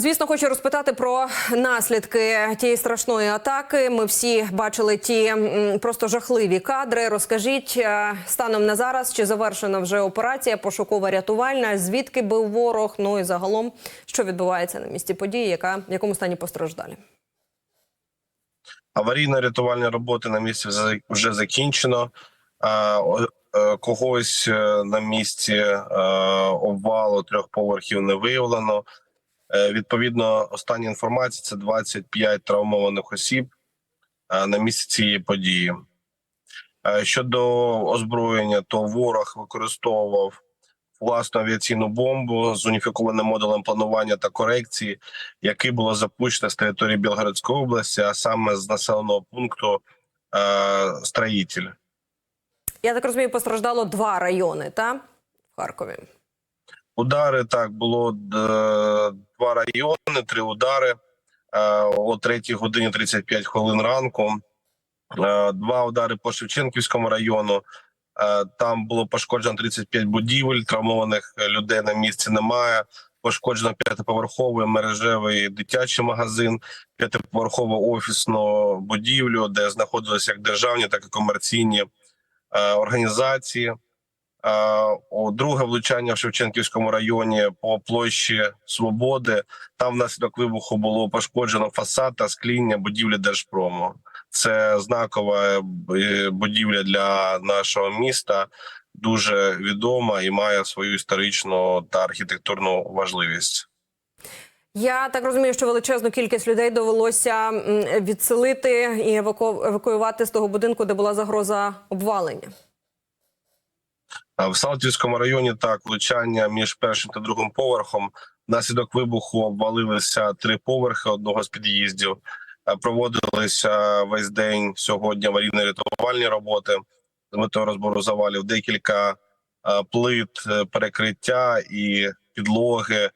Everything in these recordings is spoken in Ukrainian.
Звісно, хочу розпитати про наслідки тієї страшної атаки. Ми всі бачили ті просто жахливі кадри. Розкажіть е, станом на зараз, чи завершена вже операція пошукова рятувальна? Звідки був ворог? Ну і загалом, що відбувається на місці події, яка в якому стані постраждалі? Аварійно-рятувальні роботи на місці вже закінчено. Е, Когось е, на місці обвалу трьох поверхів не виявлено. Е, Відповідно, остання інформація це 25 травмованих осіб е, на місці цієї події. Е, Щодо озброєння, то ворог використовував власну авіаційну бомбу з уніфікованим модулем планування та корекції, який було запущено з території Білгородської області, а саме з населеного пункту е, Строїтель. Я так розумію, постраждало два райони, та в Харкові. Удари так було два райони, три удари е, о 3 годині 35 хвилин ранку. Е, Два удари по Шевченківському району. Е, Там було пошкоджено 35 будівель, травмованих людей на місці немає. Пошкоджено п'ятиповерховий мережевий дитячий магазин, п'ятиповерхову офісну будівлю, де знаходилися як державні, так і комерційні е, організації. Е, Друге влучання в Шевченківському районі по площі Свободи. Там внаслідок вибуху було пошкоджено фасад та скління будівлі Держпрому. Це знакова е, будівля для нашого міста, дуже відома і має свою історичну та архітектурну важливість. Я так розумію, що величезну кількість людей довелося відселити і еваку... евакуювати з того будинку, де була загроза обвалення. А В Салтівському районі так влучання між першим та другим поверхом. Внаслідок вибуху обвалилися три поверхи одного з під'їздів. Е, Проводилися весь день сьогодні аварійно-рятувальні роботи з метою розбору завалів. Декілька е, плит е, перекриття і підлоги е,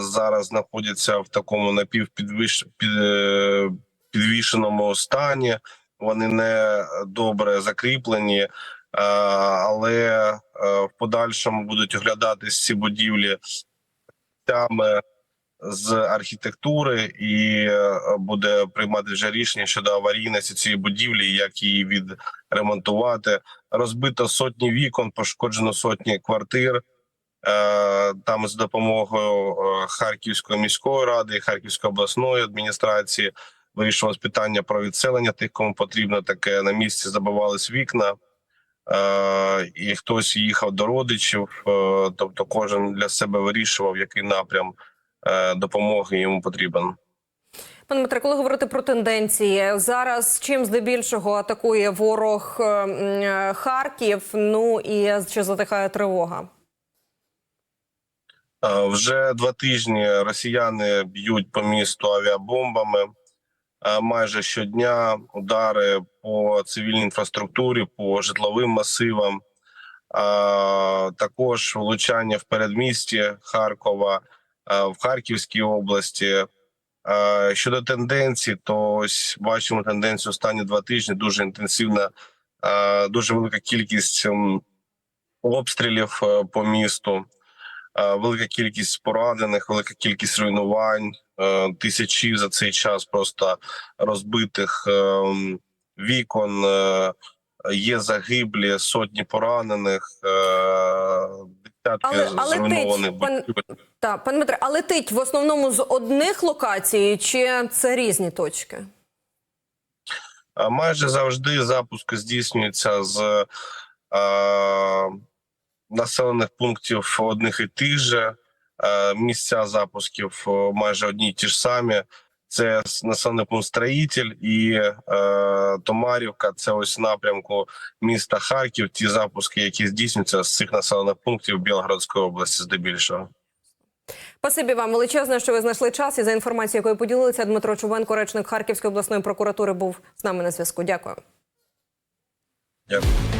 зараз знаходяться в такому напівпідвиш... під... е, підвішеному стані. Вони не добре закріплені. Е, але е, в подальшому будуть оглядатись ці будівлі тями з архітектури, і е, буде приймати вже рішення щодо аварійності цієї будівлі, як її відремонтувати. Розбито сотні вікон, пошкоджено сотні квартир. Там з допомогою Харківської міської ради і Харківської обласної адміністрації вирішилось питання про відселення тих, кому потрібно таке на місці. Забивались вікна. Е, і хтось їхав до родичів, е, тобто кожен для себе вирішував, який напрям е, допомоги йому потрібен. Пане Дмитре, коли говорити про тенденції, зараз чим здебільшого атакує ворог Харків? Ну і чи затихає тривога? Вже два тижні росіяни б'ють по місту авіабомбами. Е, Майже щодня удари по цивільній інфраструктурі, по житловим масивам, також влучання в передмісті Харкова, е, в Харківській області. Е, Щодо тенденцій, то ось бачимо тенденцію останні два тижні. Дуже інтенсивна, е, дуже велика кількість обстрілів е, по місту. Е, велика кількість поранених, велика кількість руйнувань, е, тисячі за цей час просто розбитих е, вікон. Є загиблі, сотні поранених, десятки Але- але зруйнованих пан-. Так, пане Дмитре, а летить в основному з одних локацій, чи це різні точки? Майже завжди запуск здійснюється з населених пунктів одних і тих же. Е, місця запусків е, майже одні й ті ж самі. Це населений пункт Строїтель і е, Томарівка. Це ось напрямку міста Харків. Ті запуски, які здійснюються з цих населених пунктів Білгородської області, здебільшого. Спасибі вам величезне, що ви знайшли час і за інформацією, якою поділилися. Дмитро Чубенко, речник Харківської обласної прокуратури, був з нами на зв'язку. Дякую. Дякую.